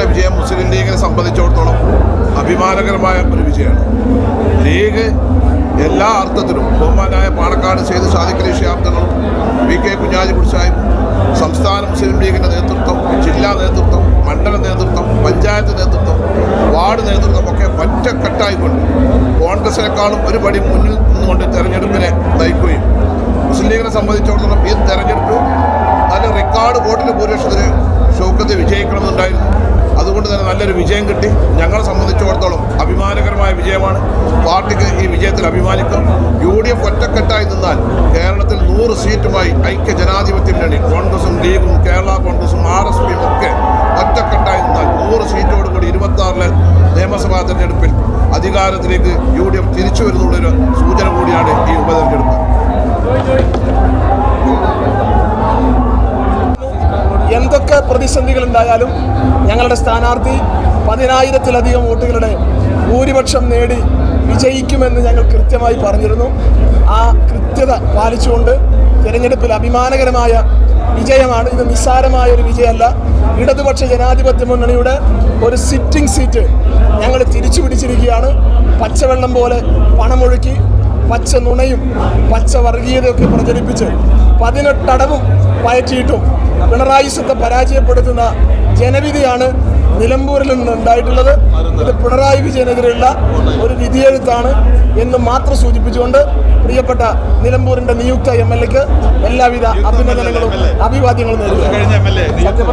കോൺഗ്രസിന്റെ വിജയം മുസ്ലിം ലീഗിനെ സംബന്ധിച്ചിടത്തോളം അഭിമാനകരമായ ഒരു വിജയമാണ്. ലീഗ് എല്ലാ അർത്ഥത്തിലും ബഹുമാനായ പാണക്കാട് ചെയ്ത് സാദിഖലി ഷിയാബ്ദങ്ങളും വി കെ കുഞ്ഞാലിക്കുടി സാഹിബും സംസ്ഥാന മുസ്ലിം ലീഗിന്റെ നേതൃത്വം ജില്ലാ നേതൃത്വം മണ്ഡല നേതൃത്വം പഞ്ചായത്ത് നേതൃത്വം വാർഡ് നേതൃത്വം ഒക്കെ ഒറ്റക്കെട്ടായിക്കൊണ്ട് കോൺഗ്രസിനേക്കാളും ഒരു പടി മുന്നിൽ നിന്നുകൊണ്ട് തെരഞ്ഞെടുപ്പിനെ നയിക്കുകയും മുസ്ലിം ലീഗിനെ സംബന്ധിച്ചിടത്തോളം ഈ തെരഞ്ഞെടുപ്പ് നല്ല റെക്കോർഡ് വോട്ടിന് ഭൂരിപക്ഷത്തിന് ഷൗക്കത്ത് വിജയിക്കണമെന്നുണ്ടായിരുന്നു. അതുകൊണ്ട് തന്നെ നല്ലൊരു വിജയം കിട്ടി. ഞങ്ങളെ സംബന്ധിച്ചിടത്തോളം അഭിമാനകരമായ വിജയമാണ്. പാർട്ടിക്ക് ഈ വിജയത്തിൽ അഭിമാനിക്കാം. യു ഡി എഫ് ഒറ്റക്കെട്ടായി നിന്നാൽ കേരളത്തിൽ നൂറ് സീറ്റുമായി ഐക്യ ജനാധിപത്യ മുന്നണി കോൺഗ്രസും ലീഗും കേരള കോൺഗ്രസും ആർ എസ് പിയും ഒക്കെ ഒറ്റക്കെട്ടായി നിന്നാൽ നൂറ് സീറ്റോടുകൂടി ഇരുപത്തി ആറിലെ നിയമസഭാ തെരഞ്ഞെടുപ്പിൽ അധികാരത്തിലേക്ക് യു ഡി എഫ് തിരിച്ചു വരുന്നുള്ളൊരു സൂചന കൂടിയാണ് ഈ ഉപതെരഞ്ഞെടുപ്പ്. എന്തൊക്കെ പ്രതിസന്ധികൾ ഉണ്ടായാലും ഞങ്ങളുടെ സ്ഥാനാർത്ഥി പതിനായിരത്തിലധികം വോട്ടുകളുടെ ഭൂരിപക്ഷം നേടി വിജയിക്കുമെന്ന് ഞങ്ങൾ കൃത്യമായി പറഞ്ഞിരുന്നു. ആ കൃത്യത പാലിച്ചുകൊണ്ട് തിരഞ്ഞെടുപ്പിൽ അഭിമാനകരമായ വിജയമാണ്. ഇത് നിസ്സാരമായ ഒരു വിജയമല്ല. ഇടതുപക്ഷ ജനാധിപത്യ മുന്നണിയുടെ ഒരു സിറ്റിംഗ് സീറ്റ് ഞങ്ങൾ തിരിച്ചു പിടിച്ചിരിക്കുകയാണ്. പച്ചവെള്ളം പോലെ പണമൊഴുക്കി പച്ച നുണയും പച്ച വർഗീയതയൊക്കെ പ്രചരിപ്പിച്ച് പതിനെട്ടടവും പയറ്റിയിട്ടും പിണറായി സത്തെ പരാജയപ്പെടുത്തുന്ന ജനവിധിയാണ് നിലമ്പൂരിൽ നിന്ന് ഉണ്ടായിട്ടുള്ളത്. ഇത് പിണറായി വിജയനെതിരെയുള്ള ഒരു വിധിയെഴുത്താണ് എന്ന് മാത്രം സൂചിപ്പിച്ചുകൊണ്ട് പ്രിയപ്പെട്ട നിലമ്പൂരിന്റെ നിയുക്ത എം എൽ എക്ക് എല്ലാവിധ അഭിനന്ദനങ്ങളും അഭിവാദ്യങ്ങളും നേടുക സത്യം